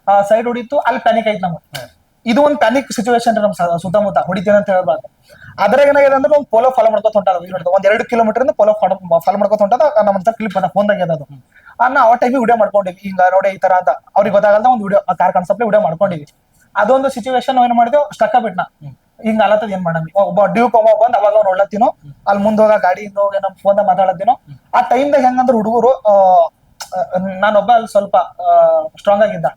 ಆ ಸೈಡ್ ಹೊಡಿತು ಅಲ್ಲಿ ಪ್ಯಾನಿಕ್ ಆಯ್ತು ನಮ್ಗೆ. ಇದು ಒಂದು ಪ್ಯಾನಿಕ್ ಸಿಚುವೇಶನ್ ನಮ್ ಸುತ್ತಮುತ್ತ. ಹೊಡಿತೀನಿ ಅಂತ ಹೇಳ್ಬಾರ್ದು. ಅದ್ರಾಗ ಏನಾಗಿದೆ ಅಂದ್ರೆ ಒಂದು ಪೋಲೋ ಫಾಲೋ ಮಾಡ್ಕೊತ ಹೊಂಟದ ಒಂದ್ ಎರಡು ಕಿಲೋಮೀಟರ್ ಇಂದ ಪೋಲೋ ಫಾಲೋ ಮಾಡ್ಕೊತ ಹೊಂಟದ ನಮ್ಮ ಹತ್ರ ಕ್ಲಿಪ್ ಅದ ಫೋನ್ದಾಗ ಅದು. ಅನ್ನ ಆ ಟೈಮಿಗೆ ವಿಡಿಯೋ ಮಾಡ್ಕೊಂಡಿವಿ. ಹಿಂಗ ನೋಡಿ ಈ ತರ ಅಂತ. ಅವ್ರಿಗೆ ಗೊತ್ತಾಗಲ್ಲ ಒಂದು ವಿಡಿಯೋ ಕಾರ್ ಕಾನ್ಸೆಪ್ಟ್ ವಿಡಿಯೋ ಮಾಡ್ಕೊಂಡಿವಿ. ಅದೊಂದು ಸಿಚುವೇಶನ್ ಏನ್ ಮಾಡಿದೆವು? ಸ್ಟಕ್ ಬಿಟ್ನ ಹಿಂಗ ಅಲತ್ತದ ಏನ್ ಮಾಡಮಿ ಒಬ್ಬ ಡ್ಯೂಕ್, ಒಬ್ಬ ಬಂದ್ ಅವಾಗ ನೋಡ್ಲತ್ತಿನೋ ಅಲ್ಲಿ ಮುಂದ್ ಹೋಗ ಗಾಡಿಯಿಂದ ಹೋಗಿ ನಮ್ ಫೋನ್ ಮಾತಾಡತ್ತಿನೋ, ಆ ಟೈಮ್ದಾಗ ಹೆಂಗಂದ್ರ ಹುಡುಗರು ನಾನೊಬ್ಬ ಅಲ್ಲಿ ಸ್ವಲ್ಪ ಸ್ಟ್ರಾಂಗ್ ಆಗಿದ್ದ.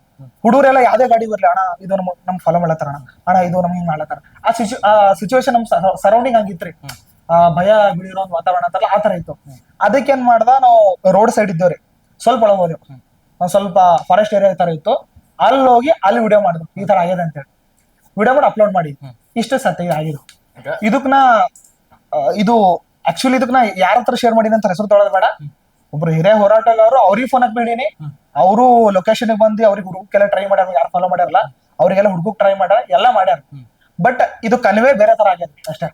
ಹುಡುಗರೆಲ್ಲ ಯಾವ್ದೇ ಗಾಡಿ ಬರ್ಲಿ, ಅಣ್ಣ, ಇದು ನಮ್ ನಮ್ ಫಾಲೋ ಮಾಡತ್ತಾರ ಅಣ್ಣ. ಇದು ನಮ್ ಹಿಂಗ್ ಮಾಡತ್ತಾರ ಆ ಸಿಚು ಆ ಸಿಚುವೇಶನ್ ನಮ್ ಸರೌಂಡಿಂಗ್ ಹಂಗಿತ್ರಿ. ಆ, ಭಯ ಬಿಡಿರೋ ಒಂದ್ ವಾತಾವರಣ ಅಂತಲ್ಲ ಆ ತರ ಇತ್ತು. ಅದಕ್ಕೆ ಏನ್ ಮಾಡ್ದ, ನಾವು ರೋಡ್ ಸೈಡ್ ಇದ್ದೇವ್ರಿ. ಸ್ವಲ್ಪ ಒಳಗೆ ಹೋದೆವು ಸ್ವಲ್ಪ ಫಾರೆಸ್ಟ್ ಏರಿಯಾ ತರ ಇತ್ತು. ಅಲ್ಲಿ ಹೋಗಿ ಅಲ್ಲಿ ವಿಡಿಯೋ ಮಾಡ್ದೆ. ಈ ತರ ಆಗ್ಯದ ಅಂತೇಳಿ ವಿಡಿಯೋ ಮಾಡಿ ಅಪ್ಲೋಡ್ ಮಾಡಿ ಇಷ್ಟೇ ಈಗ ಇದಕ್ ನಾ ಇದು ಆಕ್ಚುಲಿ ಇದಕ್ ನಾ ಯಾರ ಹತ್ರ ಶೇರ್ ಮಾಡಿದ ಅಂತ ಹೆಸರು ತೊಳೋದು ಬೇಡ. ಒಬ್ರು ಹಿರಿಯ ಹೋರಾಟಗಾರರು ಅವ್ರಿಗೆ ಫೋನ್ ಹಾಕ್ಬಿಡೀನಿ ಅವರು ಲೊಕೇಶನ್ ಬಂದು ಅವ್ರಿಗೆ ಹುಡುಗಕ್ಕೆಲ್ಲ ಟ್ರೈ ಮಾಡ್ಯಾರ ಯಾರು ಫಾಲೋ ಮಾಡ್ಯಾರಲ್ಲ ಅವ್ರಿಗೆಲ್ಲ ಹುಡುಗಕ್ ಟ್ರೈ ಮಾಡ್ಯಾರ ಎಲ್ಲ ಮಾಡ್ಯಾರ. ಬಟ್ ಇದು ಕನ್ವೆ ಬೇರೆ ತರ ಆಗ್ಯದ ಅಷ್ಟೇ.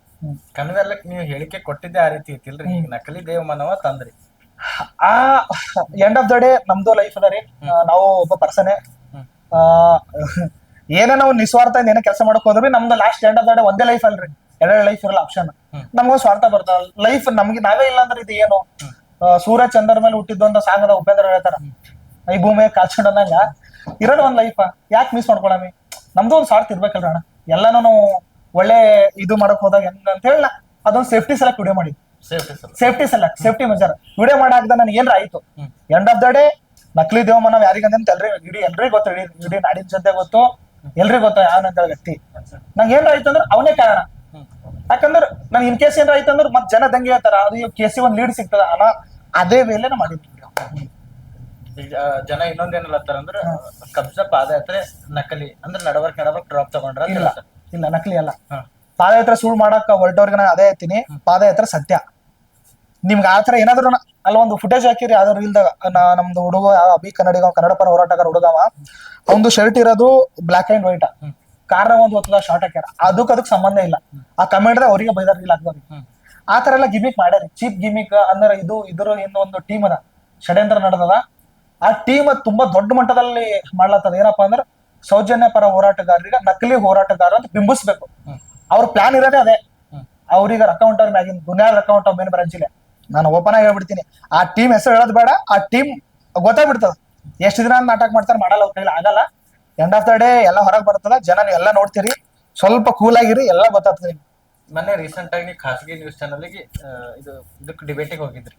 ಕನ್ವೆ ಅಲ್ಲ ನೀವು ಹೇಳಿಕೆ ಕೊಟ್ಟಿದ್ದೆ ಆ ರೀತಿ ಇತ್ತಿಲ್ರಿ ಈಗ ನಕಲಿ ದೇವಮಾನವ ತಂದ್ರಿ. ಆ ಎಂಡ್ ಆಫ್ ದ ಡೇ ನಮ್ದು ಲೈಫ್ ಅದ ರೀ. ನಾವು ಒಬ್ಬ ಪರ್ಸನ್. ಏನೇ ನಾವು ನಿಸ್ವಾರ್ಥ ಏನೋ ಕೆಲಸ ಮಾಡಕ್ ಹೋದ್ರಿ ನಮ್ದು last end of the day ಒಂದೇ ಲೈಫ್ ಅಲ್ರಿ. ಎರಡೆರಡು ಲೈಫ್ ಇರಲ್ಲ ಆಪ್ಷನ್ ನಮ್ಗೆ ಸ್ವಾರ್ಥ ಬರ್ತದೆ. ಲೈಫ್ ನಮ್ಗೆ ನಾವೇ ಇಲ್ಲ ಅಂದ್ರೆ ಇದು ಏನು? ಸೂರ್ಯ ಚಂದ್ರ ಮೇಲೆ ಹುಟ್ಟಿದ್ದು ಅಂತ ಸಾಂಗದ ಉಪೇಂದ್ರ ಹೇಳ್ತಾರ. ಈ ಭೂಮಿ ಕಾಲ್ಸ್ಕೊಂಡಂಗ ಇರೋದು ಒಂದ್ ಲೈಫ್ ಯಾಕೆ ಮಿಸ್ ಮಾಡ್ಕೊಳಮಿ? ನಮ್ದು ಒಂದ್ ಸ್ವಾರ್ಥ ಇರ್ಬೇಕಲ್ರ ಅಣ್ಣ. ಎಲ್ಲಾನು ನಾವು ಒಳ್ಳೆ ಇದು ಮಾಡಕ್ ಹೋದಾಗ ಹೆಂಗ ಅಂತ ಹೇಳ ಅದೊಂದು ಸೇಫ್ಟಿ ಸಲಕ್ ವಿಡಿಯೋ ಮಾಡಿ. ಸೇಫ್ಟಿ ಸಲಕ್ ಸೇಫ್ಟಿ ಮೆಜರ್ ವಿಡಿಯೋ ಮಾಡಾಕ್ದ ನನಗೆ ಏನ್ರ ಆಯ್ತು? ಎಂಡ್ ಆಫ್ ದ ಡೇ ನಕಲಿ ದೇವಮನ ಯಾರಿಗಂತ ಎಲ್ರಿ ಇಡೀ ಎಲ್ರಿಗೂ ಗೊತ್ತು ಇಡೀ ಇಡೀ ನಾಡಿನ ಜೊತೆ ಗೊತ್ತು. ಎಲ್ರಿಗೂ ಗೊತ್ತ ಯಾವನಂತ ವ್ಯಕ್ತಿ ನಂಗೆ ಏನ್ರ ಆಯ್ತು ಅಂದ್ರೆ ಅವನೇ ಕಾರಣ. ಯಾಕಂದ್ರೆ ನನ್ ಇನ್ ಕೇಸ್ ಏನ್ರ ಆಯ್ತು ಅಂದ್ರೆ ಮತ್ತೆ ಜನ ದಂಗೆ ಹೇಳ್ತಾರ ಅದು ಇವ್ ಕೇಸಿ ಒಂದ್ ಲೀಡ್ ಸಿಗ್ತದ ಅನ್ನ ಅದೇ ಮೇಲೆ ಮಾಡಿದ್ವಿ. ಜನ ಇನ್ನೊಂದೇನಲ್ಲತ್ತಾರ ಅಂದ್ರೆ ಕಬ್ಜ ಪಾದಯಾತ್ರೆ ನಕಲಿ ಅಂದ್ರೆ ನಡವರ್ಕ್ ನಡವರ್ಕ್ ಡ್ರಾಪ್ ತಗೊಂಡ್ರ ಇಲ್ಲ ಇಲ್ಲ ನಕಲಿ ಅಲ್ಲ. ಪಾದಯಾತ್ರೆ ಸುಳ್ಳು ಮಾಡಕ್ ಹೊರಟವ್ರಿಗೆ ನಾ ಅದೇ ಹೇಳ್ತೀನಿ ಪಾದಯಾತ್ರೆ ಸತ್ಯ. ನಿಮ್ಗೆ ಆ ಥರ ಏನಾದ್ರು ಅಲ್ಲ, ಒಂದು ಫುಟೇಜ್ ಹಾಕಿರಿ ರೀಲ್ ರೀಲ್ದಾಗ ನಮ್ದು ಹುಡುಗ ಅಭಿ ಕನ್ನಡಿಗ ಕನ್ನಡ ಪರ ಹೋರಾಟಗಾರ ಹುಡುಗವ ಒಂದು ಶರ್ಟ್ ಇರೋದು ಬ್ಲಾಕ್ ಅಂಡ್ ವೈಟ್ ಕಾರಣ ಒಂದು ಹೊತ್ತದ ಶಾರ್ಟ್ ಹಾಕ್ಯಾರ. ಅದಕ್ಕೆ ಅದಕ್ಕೆ ಸಂಬಂಧ ಇಲ್ಲ. ಆ ಕಮೆಂಟ್ ಅವರಿಗೆ ಬೈದಾರ, ರೀಲ್ ಹಾಕ್ದವ್ರಿಗೆ ಆತರ ಆ ತರ ಎಲ್ಲ ಗಿಮಿಕ್ ಮಾಡ್ಯಾರ. ಚೀಪ್ ಗಿಮಿಕ್ ಅಂದ್ರೆ ಇದು ಇದ್ರ ಇನ್ನೊಂದು ಟೀಮ್ ಅದ. ಷಡ್ಯಂತ್ರ ನಡೆದದ. ಆ ಟೀಮ್ ತುಂಬಾ ದೊಡ್ಡ ಮಟ್ಟದಲ್ಲಿ ಮಾಡ್ಲತ್ತದ. ಏನಪ್ಪಾ ಅಂದ್ರೆ, ಸೌಜನ್ಯ ಪರ ಹೋರಾಟಗಾರರಿಗೆ ನಕಲಿ ಹೋರಾಟಗಾರ ಅಂತ ಬಿಂಬಿಸ್ಬೇಕು. ಅವ್ರ ಪ್ಲಾನ್ ಇರೋದೇ ಅದೇ. ಅವ್ರಿಗ ಅಕೌಂಟ್ ಅವ್ರ ಮ್ಯಾಗಿನ ದುನಿಯಾದ ಅಕೌಂಟ್ ಅವ್ರ ಮೇನ್ ಬ್ರಾಂಚಿಲೆ ನಾನು ಓಪನ್ ಆಗಿ ಹೇಳ್ಬಿಡ್ತೀನಿ. ಆ ಟೀಮ್ ಹೆಸರು ಹೇಳೋದು ಬೇಡ ಆ ಟೀಮ್ ಗೊತ್ತಾಗ್ಬಿಡ್ತದ. ಎಷ್ಟು ದಿನ ನಾಟಕ ಮಾಡ್ತಾರೆ ಮಾಡಲ್ಲ ಅವ್ರ ಕೈಲಿ ಆಗಲ್ಲ. ಎಂಡ್ ಆಫ್ ದ ಡೇ ಎಲ್ಲ ಹೊರಗೆ ಬರ್ತದ ಜನ ಎಲ್ಲ ನೋಡ್ತೀರಿ. ಸ್ವಲ್ಪ ಕೂಲ್ ಆಗಿರಿ ಎಲ್ಲ ಗೊತ್ತಾಗ್ತದೆ ನಿಮ್ಗೆ. ಮೊನ್ನೆ ರೀಸೆಂಟ್ ಆಗಿ ಖಾಸಗಿ ನ್ಯೂಸ್ ಚಾನಲ್ಗೆ ಇದು ಇದಕ್ಕೆ ಡಿಬೇಟಿಗೆ ಹೋಗಿದ್ರಿ.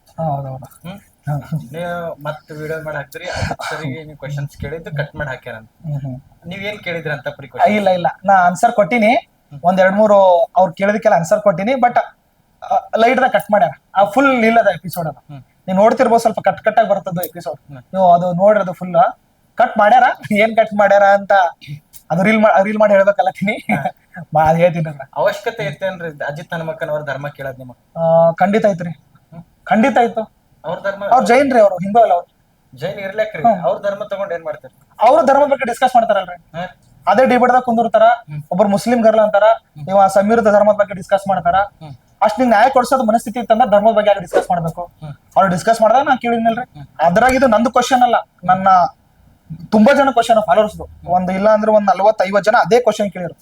ನೀವು ಮತ್ತೆ ವಿಡಿಯೋ ಮಾಡಿ ಹಾಕ್ತೀರಿ ಸರಿಗೆ ನೀವು ಕ್ವಶನ್ಸ್ ಕೇಳಿದ್ದು ಕಟ್ ಮಾಡಿ ಹಾಕ್ಯಾರ ಅಂತ. ನೀವ್ ಏನ್ ಕೇಳಿದ್ರಿ ಅಂತ ಪ್ರಿ ಆ, ಇಲ್ಲ ಇಲ್ಲ. ನಾ ಆನ್ಸರ್ ಕೊಟ್ಟಿನಿ. ಒಂದ್ ಎರಡ್ ಮೂರು ಅವ್ರು ಕೇಳಿದಕ್ಕೆಲ್ಲ ಆನ್ಸರ್ ಕೊಟ್ಟಿನಿ ಬಟ್ ಲೈಟ್ ಕಟ್ ಮಾಡ್ಯಾರ. ಆ ಫುಲ್ ಇಲ್ಲದ ಎಪಿಸೋಡ್ ಅದ. ನೀವು ನೋಡ್ತಿರ್ಬೋದು ಸ್ವಲ್ಪ ಕಟ್ ಕಟ್ ಆಗಿ ಬರ್ತದ ಎಪಿಸೋಡ್ ನೀವು ಅದು ನೋಡಿರೋದು ಫುಲ್ ಕಟ್ ಮಾಡ್ಯಾರ? ಏನ್ ಕಟ್ ಮಾಡ್ಯಾರ ಅಂತ ಅದು ರೀಲ್ ರೀಲ್ ಮಾಡಿ ಹೇಳ್ಬೇಕಲ್ಲ ಅದು ಹೇಳ್ತೀನಿ. ಅವಶ್ಯಕತೆ ಇತ್ತೇನ್ರಿ? ಅಜಿತ್ ಹನುಮಕ್ಕನ್ ಅವ್ರ ಧರ್ಮ ಕೇಳೋದ್ ನಿಮ್ಮ ಖಂಡಿತ ಐತ್ರಿ. ಖಂಡಿತ ಆಯ್ತು. ಅವ್ರ ಧರ್ಮ ಅವ್ರ ಜೈನ್ ರೀ ಅವ್ರು ಹಿಂದೂ ಅಲ್ಲ ಅವ್ರು. ಜೈನ್ ಇರ್ಲಕ್ರಿ. ಅವ್ರ ಧರ್ಮ ತಗೊಂಡ್ ಏನ್ ಮಾಡ್ತಾರೆ? ಅವ್ರ ಧರ್ಮ ಬಗ್ಗೆ ಡಿಸ್ಕಸ್ ಮಾಡ್ತಾರಲ್ರಿ. ಅದೇ ಅದೇ ಡಿಬೇಟ್ದಾಗ ಕುಂದಿರ್ತಾರ ಒಬ್ಬರು ಮುಸ್ಲಿಂ ಗರ್ಲ್ ಅಂತಾರ ಇವ ಸಮೀರದ ಧರ್ಮದ ಬಗ್ಗೆ ಡಿಸ್ಕಸ್ ಮಾಡ್ತಾರ. ಅಷ್ಟ್ ನಿಂಗ್ ನ್ಯಾಯ ಕೊಡಿಸೋದು ಮನಸ್ಥಿತಿ ಇತ್ತಂದ್ರ ಧರ್ಮದ ಬಗ್ಗೆ ಯಾಕೆ ಡಿಸ್ಕಸ್ ಮಾಡ್ಬೇಕು? ಅವ್ರು ಡಿಸ್ಕಸ್ ಮಾಡಿದಾಗ ನಾ ಕೇಳಿದ್ನಲ್ರಿ. ಅದ್ರಾಗ ಇದು ನಂದು ಕ್ವಶನ್ ಅಲ್ಲ. ನನ್ನ ತುಂಬಾ ಜನ ಕ್ವಶನ್ ಫಾಲೋವರ್ಸ್ ಒಂದ್ ಇಲ್ಲ ಅಂದ್ರೆ ಒಂದ್ ನಲ್ವತ್ ಐವತ್ ಜನ ಅದೇ ಕ್ವಶನ್ ಕೇಳಿರು.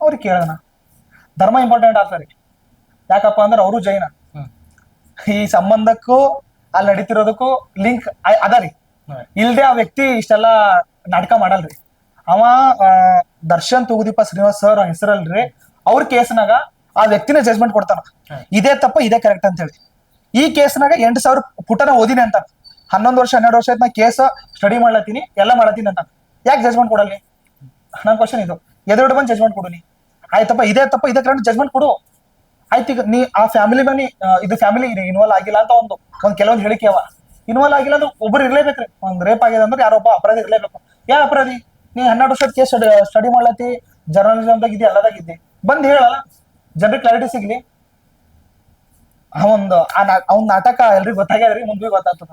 ಅವ್ರಿಗೆ ಕೇಳೋಣ. ಧರ್ಮ ಇಂಪಾರ್ಟೆಂಟ್ ಆಗ್ತಾರೆ ಯಾಕಪ್ಪ ಅಂದ್ರೆ ಅವರು ಜೈನ. ಈ ಸಂಬಂಧಕ್ಕೂ ಅಲ್ಲಿ ನಡೀತಿರೋದಕ್ಕೂ ಲಿಂಕ್ ಅದ ರೀ. ಹ್ಮ್. ಇಲ್ದೆ ಆ ವ್ಯಕ್ತಿ ಇಷ್ಟೆಲ್ಲ ನಾಟಕ ಮಾಡಲ್ರಿ. ಅವ ದರ್ಶನ್ ತುಗುದೀಪ ಶ್ರೀನಿವಾಸ್ ಸರ್ ಹೆಸರಲ್ರಿ. ಅವ್ರ ಕೇಸ್ನಾಗ ಆ ವ್ಯಕ್ತಿನ ಜಜ್ಮೆಂಟ್ ಕೊಡ್ತಾನ. ಇದೇ ತಪ್ಪ ಇದೇ ಕರೆಕ್ಟ್ ಅಂತ ಹೇಳಿ ಈ ಕೇಸ್ನಾಗ ಎಂಟು ಸಾವಿರ ಪುಟನ ಓದಿನಿ ಅಂತ. ಹನ್ನೊಂದು ವರ್ಷ ಹನ್ನೆರಡು ವರ್ಷ ಆಯ್ತು ನಾ ಕೇಸ್ ಸ್ಟಡಿ ಮಾಡ್ಲತ್ತೀನಿ ಎಲ್ಲ ಮಾಡತ್ತೀನಿ ಅಂತ. ಯಾಕೆ ಜಜ್ಮೆಂಟ್ ಕೊಡಲ್ಲಿ ನನ್ನ ಕ್ವಶನ್ ಇದು. ಎದುರು ಬಂದು ಜಜ್ಮೆಂಟ್ ಕೊಡು ನೀ. ಆಯ್ತಪ್ಪ ಇದೇ ತಪ್ಪ ಇದೇ ಕರೆಕ್ಟ್ ಜಜ್ಮೆಂಟ್ ಕೊಡು. ಆಯ್ತು ಈಗ ನೀ ಆ ಫ್ಯಾಮಿಲಿ ಬನ್ನಿ ಇದು ಫ್ಯಾಮಿಲಿ ಇನ್ವಾಲ್ವ್ ಆಗಿಲ್ಲ ಅಂತ ಒಂದು ಒಂದು ಕೆಲವೊಂದು ಹೇಳಿಕೆ ಅವ. ಇನ್ವಾಲ್ವ್ ಆಗಿಲ್ಲ ಅಂದ್ರೆ ಒಬ್ರು ಇರ್ಲೇಬೇಕ್ರಿ ಒಂದ್ ರೇಪ್ ಆಗಿದೆ ಅಂದ್ರೆ ಯಾರೊಬ್ಬ ಅಪರಾಧಿ ಇರ್ಲೇಬೇಕು. ಯಾ ಅಪರಾಧಿ? ನೀ ಹನ್ನೆರಡು ವರ್ಷದ ಕೇಸ್ ಸ್ಟಡಿ ಮಾಡ್ಲತ್ತಿ ಜರ್ನಲಿಸಮ್ದಾಗ ಇದೆ ಎಲ್ಲದಾಗ ಇದ್ದಿ. ಬಂದ್ ಹೇಳಲ್ಲ. ಜನರಿಗೆ ಕ್ಲಾರಿಟಿ ಸಿಗ್ಲಿ. ಆ ಒಂದು ಆ ಅವ್ನ್ ನಾಟಕ ಎಲ್ರಿಗೂ ಗೊತ್ತಾಗ್ಯದ್ರಿ ಮುಂದೆ ಗೊತ್ತಾಗ್ತದ.